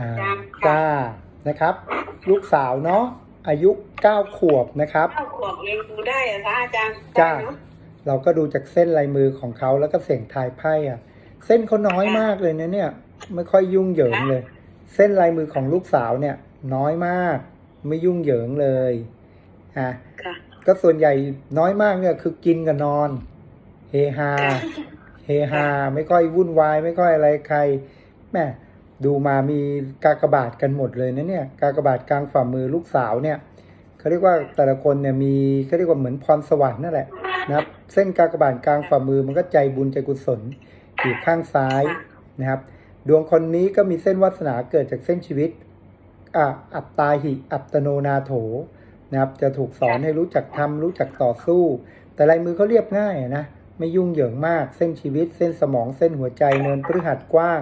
อ่าจ้าจ้านะครับ ลูกสาวเนาะอายุเก้าขวบนะครับเก้าขวบเองดูได้เหรอคะอาจารย์จ้าได้เนอะเราก็ดูจากเส้นลายมือของเขาแล้วก็เสียงทายไพ่อะเส้นเขาน้อยมากเลยนะเนี่ย ไม่ค่อยยุ่งเหยิงเลย เส้นลายมือของลูกสาวเนี่ย น้อยมาก ไม่ยุ่งเหยิงเลยอะค่ะก็ส่วนใหญ่น้อยมากเนี่ยคือกินกับนอน เฮฮาเฮฮาไม่ค่อยวุ่นวาย ไม่ค่อยอะไรใครแม่ ดูมามีกากบาทกันหมดเลยนะเนี่ยกากบาทกลางฝ่ามือลูกสาวเนี่ยเขาเรียกว่าแต่ละคนเนี่ยมีเขาเรียกว่าเหมือนพรสวรรค์นั่นแหละนะครับ เส้นกากบาทกลางฝ่ามือมันก็ใจบุญใจกุศลอยู่ข้างซ้ายนะครับ ดวงคนนี้ก็มีเส้นวาสนาเกิดจากเส้นชีวิตอะอัตตาหิ อัตโนนาโถนะครับ จะถูกสอนให้รู้จักทำรู้จักต่อสู้ แต่ลายมือเขาเรียบง่ายนะไม่ยุ่งเหยิงมากเส้นชีวิต เส้นสมองเส้นหัวใจเนินพฤหัสกว้าง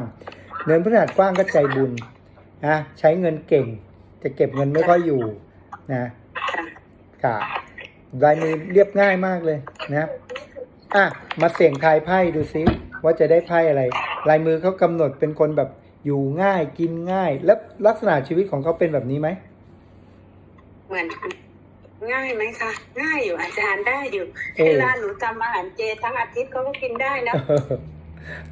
เนินพฤหัสกว้างก็ใจบุญนะใช้เงินเก่ง จะเก็บเงินไม่ค่อยอยู่นะค่ะค่ะลายมือเรียบง่ายมากเลยนะครับอะมาเสี่ยงทายไพ่ดูซิว่าจะได้ไพ่อะไร ลายมือเขากำหนดเป็นคนแบบอยู่ง่ายกินง่าย แล้วลักษณะชีวิตของเขาเป็นแบบนี้ไหมเหมือนง่ายไหมคะง่ายอยู่อาจารย์ได้อยู่เออเวลาหนูทำอาหารเจทั้งอาทิตย์เขาก็กินได้นะ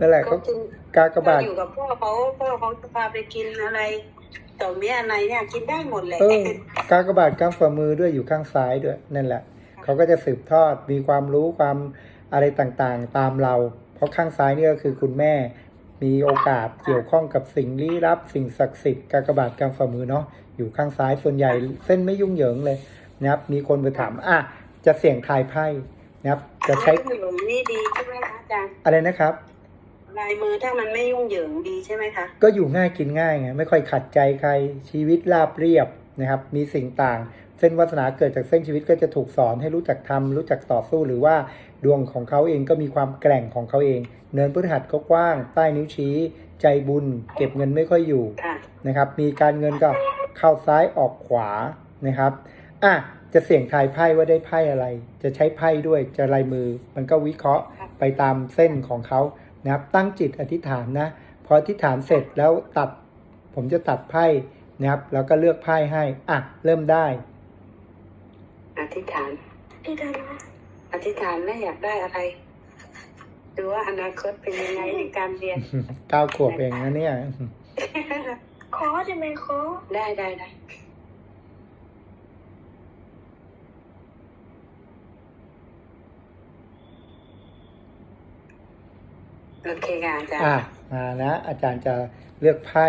นั่นแหละเขาเขากินกากบาทอยู่กับพ่อเขาพ่อเขาจะพาไปกินอะไรต่อเมียอะไรเนี่ยกินได้หมดเลยเออกากบาทกลางฝ่ามือด้วยอยู่ข้างซ้ายด้วยนั่นแหละเขาก็จะสืบทอดมีความรู้ความอะไรต่างๆ ตามเรา เพราะข้างซ้ายนี่ก็คือคุณแม่มีโอกาสเกี่ยวข้องกับสิ่งลี้ลับ สิ่งศักดิ์สิทธิ์กากบาทกลางฝ่ามือเนาะอยู่ข้างซ้ายส่วนใหญ่เส้นไม่ยุ่งเหยิงเลยนะครับ มีคนไปถามอะจะเสี่ยงทายไพ่นะครับ จะใช้ลายมือนี่ดีใช่ไหมคะอาจารย์อะไรนะครับ ลายมือถ้ามันไม่ยุ่งเหยิงดีใช่ไหมคะก็อยู่ง่ายกินง่ายไงไม่ค่อยขัดใจใครชีวิตราบเรียบนะครับ มีสิ่งต่าง เส้นวาสนาเกิดจากเส้นชีวิตก็จะถูกสอนให้รู้จักทำรู้จักต่อสู้หรือว่าดวงของเขาเองก็มีความแกร่งของเขาเอง เนินพฤหัสก็กว้าง ใต้นิ้วชี้ ใจบุญ เก็บเงินไม่ค่อยอยู่ค่ะนะครับ มีการเงินก็เข้าซ้ายออกขวานะครับอะจะเสี่ยงทายไพ่ว่าได้ไพ่อะไร จะใช้ไพ่ด้วยจะลายมือ มันก็วิเคราะห์ไปตามเส้นของเขา นะครับตั้งจิตอธิษฐานนะพออธิษฐานเสร็จแล้วตัดผมจะตัดไพ่นะครับ แล้วก็เลือกไพ่ให้อะเริ่มได้ อธิษฐาน อธิษฐานอธิษฐานไม่อยากได้อะไรดูว่าอนาคตเป็นยังไงในการเรียนเก้าขวบเองนะเนี่ยขอได้ไหมขอได้ได้ได้ โอเคค่ะอาจารย์อะมานะอาจารย์จะเลือกไพ่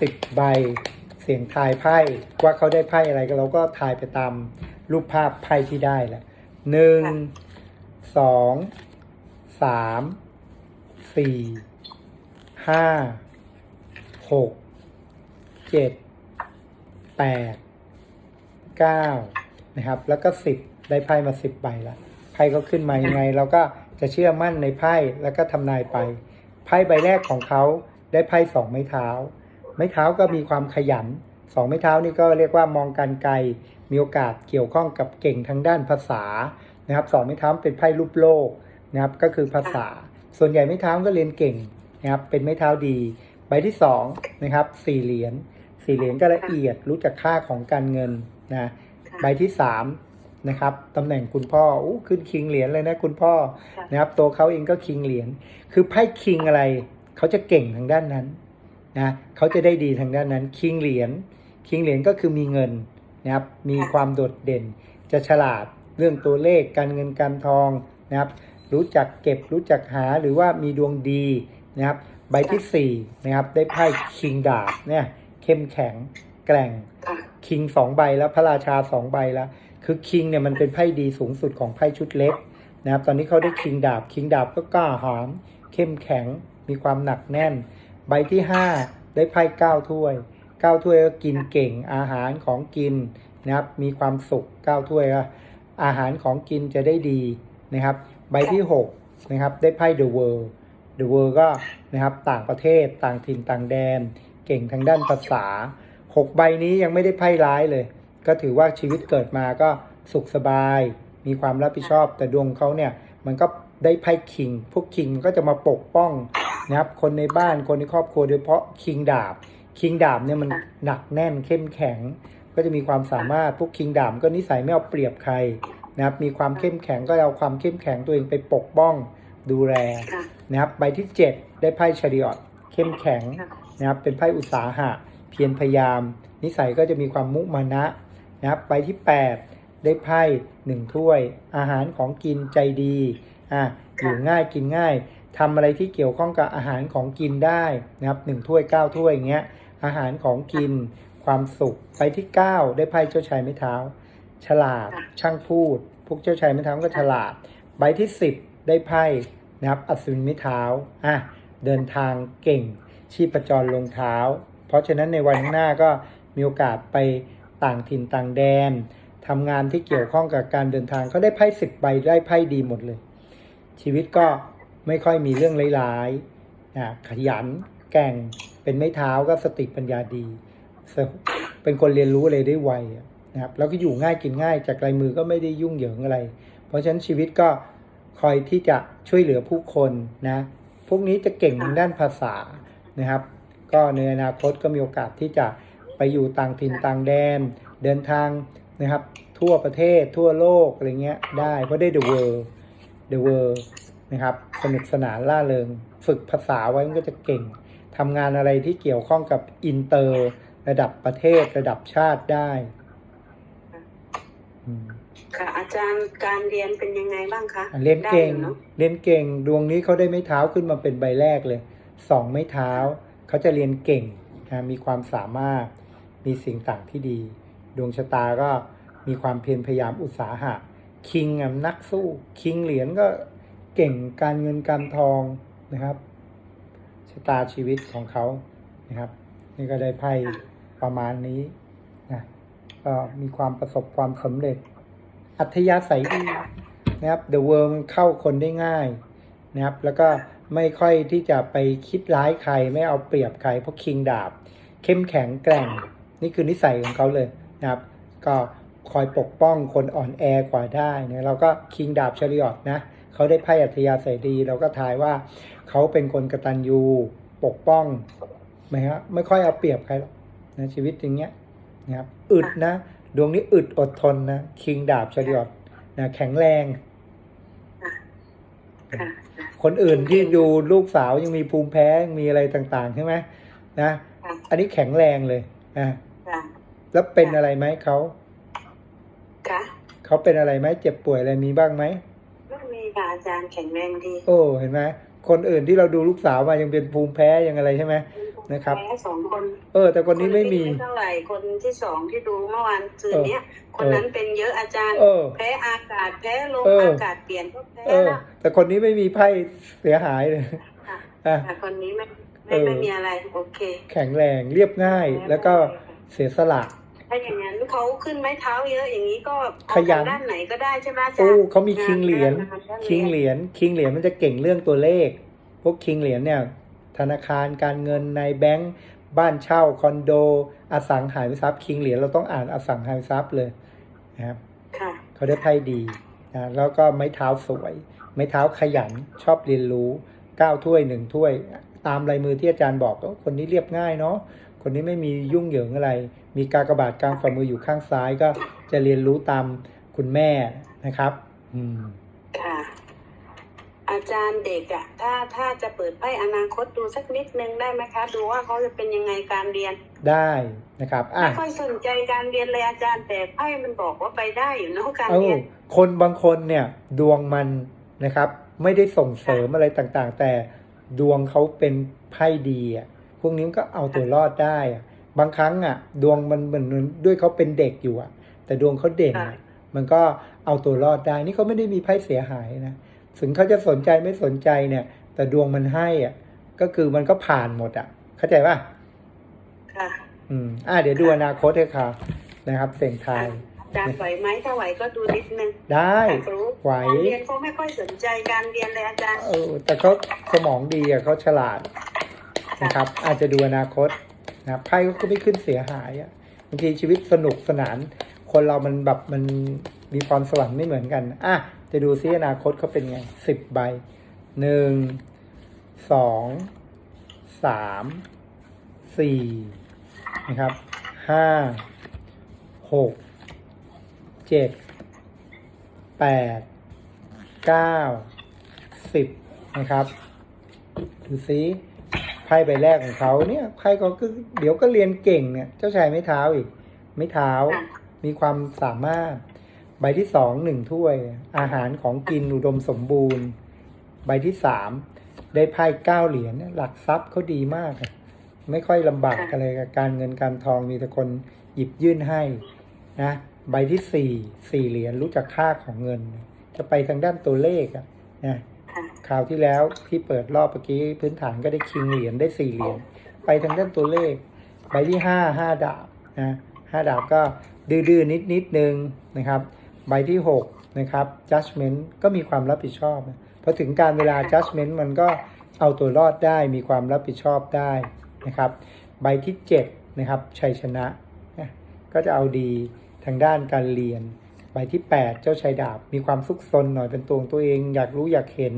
สิบใบ เสียงทายไพ่ว่าเขาได้ไพ่อะไรก็เราก็ทายไปตามรูปภาพไพ่ที่ได้แหละหนึ่งสองสามสี่ห้าหกเจ็ดแปดเก้านะครับ แล้วก็สิบได้ไพ่มาสิบใบละไพ่เขาขึ้นมายังไงเราก็ จะเชื่อมั่นในไพ่แล้วก็ทำนายไป ไพ่ใบแรกของเขาได้ไพ่สองไม้เท้า ไม้เท้าก็มีความขยันสองไม้เท้านี่ก็เรียกว่ามองการไกล มีโอกาสเกี่ยวข้องกับเก่งทางด้านภาษานะครับสองไม้เท้าเป็นไพ่รูปโลกนะครับก็คือภาษา ส่วนใหญ่ไม้เท้าก็เรียนเก่งนะครับเป็นไม้เท้าดี ใบที่สองนะครับสี่เหรียญสี่เหรียญก็ละเอียดรู้จักค่าของการเงินนะใบที่สาม นะครับตำแหน่งคุณพ่ออู้ขึ้นคิงเหรียญเลยนะคุณพ่อค่ะนะครับตัวเขาเองก็คิงเหรียญคือไพ่คิงอะไรเขาจะเก่งทางด้านนั้นนะเขาจะได้ดีทางด้านนั้นคิงเหรียญคิงเหรียญก็คือมีเงินนะครับมีความโดดเด่น จะฉลาดเรื่องตัวเลขการเงินการทองนะครับรู้จักเก็บรู้จักหาหรือว่ามีดวงดีนะครับใบที่สี่นะครับได้ไพ่คิงดาบเนี่ยเข้มแข็งแกร่งค่ะคิงสองใบแล้วพระราชาสองใบแล้ว คือคิงเนี่ยมันเป็นไพ่ดีสูงสุดของไพ่ชุดเล็กนะครับ ตอนนี้เขาได้คิงดาบ คิงดาบก็กล้าหาญเข้มแข็ง มีความหนักแน่น ใบที่ห้าได้ไพ่เก้าถ้วยเก้าถ้วยก็กินเก่ง อาหารของกินนะครับ มีความสุขเก้าถ้วยก็อาหารของกินจะได้ดีนะครับ ใบที่หกนะครับ ได้ไพ่ The World The World ก็นะครับต่างประเทศต่างถิ่นต่างแดน เก่งทางด้านภาษาหกใบนี้ยังไม่ได้ไพ่ร้ายเลย ก็ถือว่าชีวิตเกิดมาก็สุขสบาย มีความรับผิดชอบ แต่ดวงเขาเนี่ยมันก็ได้ไพ่คิง พวกคิงมันก็จะมาปกป้องนะครับคนในบ้านคนในครอบครัวโดยเฉพาะคิงดาบคิงดาบเนี่ยมันหนักแน่นเข้มแข็ง ก็จะมีความสามารถพวกคิงดาบก็นิสัยไม่เอาเปรียบใครนะครับมีความเข้มแข็งก็เอาความเข้มแข็งตัวเองไปปกป้องดูแลนะครับใบที่ 7 ได้ไพ่ชาริออตเข้มแข็งนะครับเป็นไพ่อุตสาหะ เพียรพยายาม นิสัยก็จะมีความมุมานะ นะครับใบที่ 8 ได้ไพ่หนึ่งถ้วย อาหารของกินใจดีอะอยู่ง่ายกินง่ายทำอะไรที่เกี่ยวข้องกับอาหารของกินได้นะครับหนึ่งถ้วยเก้าถ้วยอย่างเงี้ยอาหารของกินความสุขใบที่ 9 ได้ไพ่เจ้าชายไม้เท้า ฉลาดค่ะช่างพูด พวกเจ้าชายไม้เท้าก็ฉลาด ใบที่ 10 ได้ไพ่นะครับอัศวินไม้เท้าอะเดินทางเก่งชีพจรลงเท้า เพราะฉะนั้นในวันข้างหน้าก็มีโอกาสไป ต่างถิ่นต่างแดนทำงานที่เกี่ยวข้องกับการเดินทางเขาได้ไพ่สิบใบได้ไพ่ดีหมดเลย ชีวิตก็ไม่ค่อยมีเรื่องร้ายๆนะขยันแก่งเป็นไม้เท้าก็สติปัญญาดี เป็นคนเรียนรู้อะไรได้ไวนะครับแล้วก็อยู่ง่ายกินง่ายจากลายมือก็ไม่ได้ยุ่งเหยิงอะไร เพราะฉะนั้นชีวิตก็คอยที่จะช่วยเหลือผู้คนนะพวกนี้จะเก่งทางด้านภาษานะครับ ก็ในอนาคตก็มีโอกาสที่จะ ไปอยู่ต่างถิ่นต่างแดน เดินทางนะครับ ทั่วประเทศทั่วโลกอะไรเงี้ยได้เพราะได้ the world the world นะครับ สนุกสนานล่าเริง ฝึกภาษาไว้มันก็จะเก่งทำงานอะไรที่เกี่ยวข้องกับอินเตอร์ระดับประเทศระดับชาติได้อืมค่ะอาจารย์การเรียนเป็นยังไงบ้างคะอะเรียนเก่งได้อยู่เนอะเรียนเก่งดวงนี้เขาได้ไม้เท้าขึ้นมาเป็นใบแรกเลยสองไม้เท้าเขาจะเรียนเก่งนะมีความสามารถ มีสิ่งต่างที่ดี ดวงชะตาก็มีความเพียรพยายามอุตสาหะ คิงอะนักสู้ คิงเหรียญก็เก่งการเงินการทองนะครับ ชะตาชีวิตของเขานะครับ นี่ก็ได้ไพ่ประมาณนี้นะก็มีความประสบความสำเร็จ อัธยาศัยดีนะครับ The World มันเข้าคนได้ง่ายนะครับ แล้วก็ไม่ค่อยที่จะไปคิดร้ายใครไม่เอาเปรียบใครเพราะคิงดาบ เข้มแข็งแกร่ง นี่คือนิสัยของเขาเลยนะครับ ก็คอยปกป้องคนอ่อนแอกว่าได้นะเราก็คิงดาบชริออตนะเขาได้ไพ่อัธยาศัยดี เราก็ทายว่าเขาเป็นคนกระตัญญูปกป้องไม่ฮะไม่ค่อยเอาเปรียบใครหรอกนะชีวิตอย่างเงี้ยนะครับอึดนะดวงนี้อึดอดทนนะคิงดาบชริออตนะแข็งแรง คนอื่นที่ดูลูกสาวยังมีภูมิแพ้มีอะไรต่างๆใช่ไหมนะค่ะอันนี้แข็งแรงเลยนะ ค่ะแล้วเป็นอะไรไหมเขาค่ะเขาเป็นอะไรไหมเจ็บป่วยอะไรมีบ้างไหมไม่มีค่ะอาจารย์แข็งแรงดีโอ้เห็นไหมคนอื่นที่เราดูลูกสาวมายังเป็นภูมิแพ้ยังอะไรใช่ไหมนะครับแพ้สองคนเออ แต่คนนี้ไม่มีคที่เท่าไหร่คนที่สองที่ดูเมื่อวานคืนเนี้ยคนนั้นเป็นเยอะอาจารย์เออแพ้อากาศแพ้ลมเออออากาศเปลี่ยนก็แพ้เออละแต่คนนี้ไม่มีไพ่เสียหายเลยค่ะอะแต่คนนี้ไม่เอไม่อไม่มีอะไรโอเค แข็งแรงเรียบง่ายแล้วก็ เสียสละ ถ้าอย่างนั้นเขาขึ้นไม้เท้าเยอะอย่างนี้ก็ขยันออกทางด้านไหนก็ได้ใช่ไหมอาจารโอ้ย์เขามีคิงเหรียญงานด้านคิงเหรียญคิงเหรียญมันจะเก่งเรื่องตัวเลข พวกคิงเหรียญเนี่ย ธนาคารการเงินในแบงก์บ้านเช่าคอนโด อสังหาริมทรัพย์คิงเหรียญเราต้องอ่านอสังหาริมทรัพย์เลยนะครับค่ะ เขาได้ไพ่ดีนะแล้วก็ไม้เท้าสวย ไม้เท้าขยันชอบเรียนรู้เก้าถ้วยหนึ่งถ้วย ตามลายมือที่อาจารย์บอกก็คนนี้เรียบง่ายเนาะ คนนี้ไม่มียุ่งเหยิงอะไร มีกากบาทกลางฝ่ามืออยู่ข้างซ้ายก็จะเรียนรู้ตามคุณแม่นะครับ อืมค่ะ อาจารย์เด็กอะถ้าถ้าจะเปิดไพ่อนาคตดูสักนิดนึงได้ไหมคะ ดูว่าเขาจะเป็นยังไงการเรียนได้นะครับอะไม่ค่อยสนใจการเรียนเลยอาจารย์แต่ไพ่มันบอกว่าไปได้อยู่เนอะการเอ้าเรียนคนบางคนเนี่ย ดวงมันนะครับ ไม่ได้ส่งเสริมอะไรต่างๆ แต่ดวงเขาเป็นไพ่ดีอะพ วกนี้มันก็เอาตัวรอดได้อะบางครั้งอะ ดวงมันเหมือนด้วยเขาเป็นเด็กอยู่อะ แต่ดวงเขาเด่นอะมันก็เอาตัวรอดได้ นี่เขาไม่ได้มีไพ่เสียหายนะถึงเขาจะสนใจไม่สนใจเนี่ย แต่ดวงมันให้อะ ก็คือมันก็ผ่านหมดอะ เข้าใจป่ะค่ะอืมอ่าเดี๋ยวดูอนาคตให้ค่ะนะครับเสียงทายอาจารย์ไหวไหมถ้าไหวก็ดูนิดนึงได้อยากรู้ไหวการเรียนเขาไม่ค่อยสนใจการเรียนเลยอาจารย์เออแต่เขาสมองดีอะเขาฉลาด นะครับ อาจจะดูอนาคตนะไพ่ก็ไม่ขึ้นเสียหายอะบางทีชีวิตสนุกสนาน คนเรามันแบบมันมีพรสวรรค์ไม่เหมือนกัน อะ จะดูซิอนาคตเขาเป็นไงสิบใบหนึ่งสองสามสี่นะครับห้าหกเจ็ดแปดเก้าสิบนะครับ ดูซิ ไพ่ใบแรกของเขาเนี่ยไพ่เขาก็เดี๋ยวก็เรียนเก่งเนี่ยเจ้าชายไม่เท้าอีก ไม่เท้าค่ะมีความสามารถ ใบที่สองหนึ่งถ้วย อาหารของกินอุดมสมบูรณ์ ใบที่สามได้ไพ่เก้าเหรียญเนี่ยหลักทรัพย์เขาดีมากอะไม่ค่อยลำบากอะไรกับการเงินการทองมีแต่คนหยิบยื่นให้นะใบที่สี่สี่เหรียญรู้จักค่าของเงิน จะไปทางด้านตัวเลขอะนะ ค่ะ คราวที่แล้วที่เปิดรอบเมื่อกี้พื้นฐานก็ได้คิงเหรียญได้สี่เหรียญไปทางด้านตัวเลข ใบที่ห้าห้าดาบนะห้าดาบก็ดื้อๆนิดนิดนึงนะครับ ใบที่หกนะครับ judgment ก็มีความรับผิดชอบพอถึงการเวลา judgment มันก็เอาตัวรอดได้มีความรับผิดชอบได้นะครับ ใบที่เจ็ดนะครับชัยชนะนะก็จะเอาดีทางด้านการเรียน ใบที่ 8 เจ้าชายดาบมีความซุกซนหน่อยเป็นตัวของตัวเอง อยากรู้อยากเห็น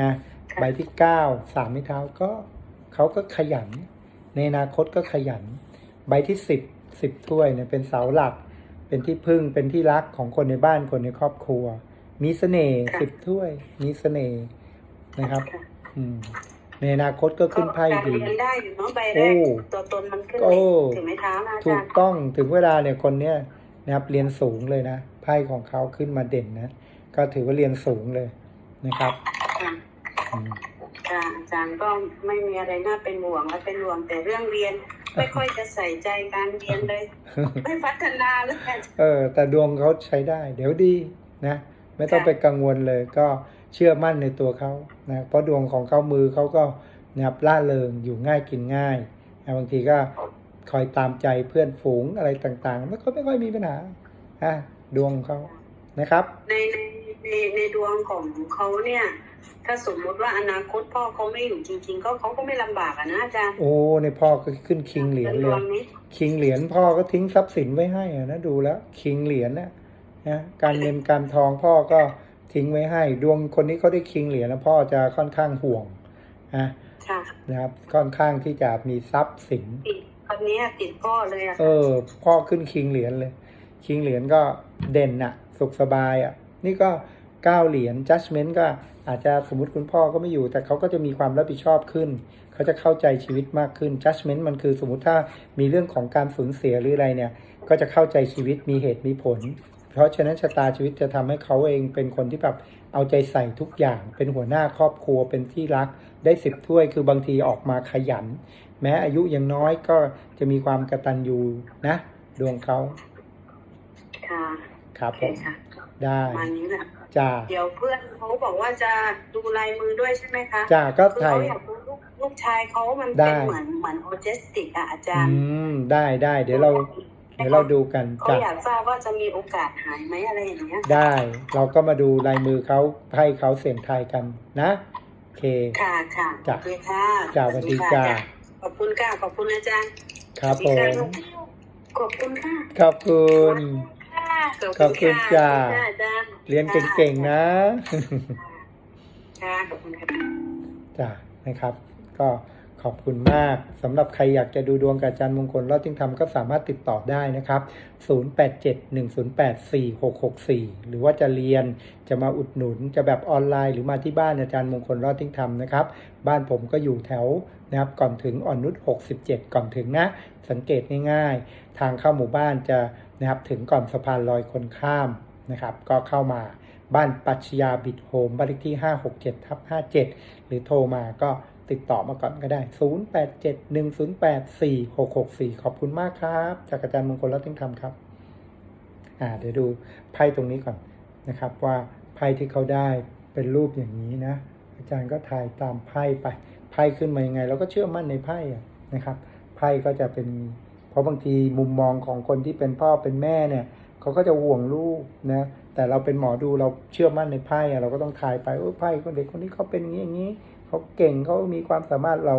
นะใบที่9สามไม้เท้าก็เขาก็ขยัน ในอนาคตก็ขยัน ใบที่ 10 10ถ้วยเนี่ยเป็นเสาหลัก เป็นที่พึ่งเป็นที่รักของคนในบ้านคนในครอบครัว มีเสน่ห์สิบถ้วย มีเสน่ห์นะครับค่ะอืมในอนาคตก็ขึ้นไพ่การดีเรียนได้อยู่เนาะใบแรโอ้กตัวตนมันขึ้นโอ้ถึงไม้เท้านะอาถูจากรย์ต้องถึงเวลาเนี่ยคนเนี้ยนะครับเรียนสูงเลยนะ ไพ่ของเขาขึ้นมาเด่นนะ ก็ถือว่าเรียนสูงเลยนะครับค่ะอืมค่ะอาจารย์ก็ไม่มีอะไรน่าเป็นห่วงและเป็นห่วงแต่เรื่องเรียนไม่ค่อยจะใส่ใจการเรียนเลย ไม่พัฒนาเลยเออ แต่ดวงเขาใช้ได้ เดี๋ยวดีนะ ไม่ต้องค่ะไปกังวลเลยก็เชื่อมั่นในตัวเขานะเพราะดวงของเขามือเขาก็นะครับล่าเริงอยู่ง่ายกินง่ายนะบางทีก็คอยตามใจเพื่อนฝูงอะไรต่างๆไม่ค่อยไม่ค่อยมีปัญหาอะ ดวงของเขานะครับในในในในดวงของเขาเนี่ย ถ้าสมมุติว่าอนาคตพ่อเขาไม่อยู่จริง ๆ ก็เขาก็ไม่ลำบากอะนะอาจารย์โอ้ในพ่อก็ขึ้นคิงเหรียญในเลดวยงนี้คิงเหรียญพ่อก็ทิ้งทรัพย์สินไว้ให้อะนะดูแล้วคิงเหรียญนะนะการเงินการทองพ่อก็ทิ้งไว้ให้ ดวงคนนี้เขาได้คิงเหรียญแล้วพ่อจะค่อนข้างห่วงนะค่ะนะครับ ค่อนข้างที่จะมีทรัพย์สินติดคนนี้ติดพ่อเลยอะเออ พ่อขึ้นคิงเหรียญเลย คิงเหรียญก็ เด่นอะสุขสบายอะนี่ก็เก้าเหรียญ judgment ก็อาจจะสมมติคุณพ่อก็ไม่อยู่ แต่เขาก็จะมีความรับผิดชอบขึ้น เขาจะเข้าใจชีวิตมากขึ้น judgment มันคือสมมติถ้ามีเรื่องของการสูญเสียหรืออะไรเนี่ย ก็จะเข้าใจชีวิตมีเหตุมีผล เพราะฉะนั้นชะตาชีวิตจะทำให้เขาเองเป็นคนที่แบบเอาใจใส่ทุกอย่าง เป็นหัวหน้าครอบครัวเป็นที่รัก ได้สิบถ้วยคือบางทีออกมาขยัน แม้อายุยังน้อยก็จะมีความกระตันยูนะ ดวงเขา ค่ะครับโอผเคมค่ะได้ประมาณนี้แหละจ้าเดี๋ยวเพื่อนเขาบอกว่าจะดูลายมือด้วยใช่ไหมคะจ้าก็คือถ่าเขายอยากรู้ลูกลูกชายเขามันได้เป็นเหมือนเหมือนออทิสติกอะอาจาอืรย์มได้ได้ เดี๋ยวเรา เดี๋ยวเราดูกันเขาจ้าอยากทราบว่าจะมีโอกาสหายไหมอะไรอย่างเงี้ยได้ เราก็มาดูลายมือเขาให้เขาเสี่ยงทายกันนะโอเค ค่ะค่ะจ้ะ โอเคค่ะจ้ะสวัสดีจ้ะขอบคุณค่ะขอบคุณอาจารย์ครับผมขอบคุณค่ะขอบคุณขอบคุณจ้ะ ขอบคุณค่ะอาจารย์เรียนเก่งๆนะ ค่ะขอบคุณค่ะ จ้ะนะครับ ก็ ขอบคุณมากสำหรับใครอยากจะดูดวงกับอาจารย์มงคลรอดทิ้งธรรมก็สามารถติดต่อได้นะครับ 0871084664 หรือว่าจะเรียนจะมาอุดหนุนจะแบบออนไลน์ หรือมาที่บ้านอาจารย์มงคลรอดทิ้งธรรมนะครับ บ้านผมก็อยู่แถวนะครับก่อนถึงอ่อนนุช67 ก่อนถึงนะ สังเกตง่ายๆ ทางเข้าหมู่บ้านจะนะครับถึงก่อนสะพานลอยคนข้ามนะครับ ก็เข้ามาบ้านปัชญาบิดโฮมบ้านเลขที่ 567ทับ57 หรือโทรมาก็ ติดต่อมาก่อนก็ได้ 0871084664 ขอบคุณมากครับ จากอาจารย์มงคลรัตน์ธรรมครับ อ่า เดี๋ยวดูไพ่ตรงนี้ก่อนนะครับ ว่าไพ่ที่เขาได้เป็นรูปอย่างนี้นะ อาจารย์ก็ถ่ายตามไพ่ไปไพ่ขึ้นมายังไง เราก็เชื่อมั่นในไพ่นะครับไพ่ก็จะเป็นเพราะบางทีมุมมองของคนที่เป็นพ่อเป็นแม่เนี่ยเขาก็จะห่วงลูกนะแต่เราเป็นหมอดูเราเชื่อมั่นในไพ่อะเราก็ต้องทายไปโอ้ไพ่คนเด็กคนนี้เขาเป็นอย่างนี้อย่างนี้ เขาเก่งเขามีความสามารถเรา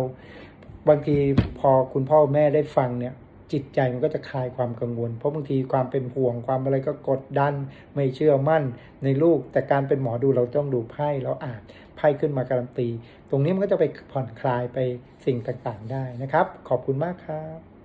บางทีพอคุณพ่อแม่ได้ฟังเนี่ย จิตใจมันก็จะคลายความกังวล เพราะบางทีความเป็นห่วงความอะไรก็กดดัน ไม่เชื่อมั่นในลูก แต่การเป็นหมอดูเราต้องดูไพ่เราอ่านไพ่ขึ้นมาการันตี ตรงนี้มันก็จะไปผ่อนคลายไปสิ่งต่างๆได้นะครับ ขอบคุณมากครับ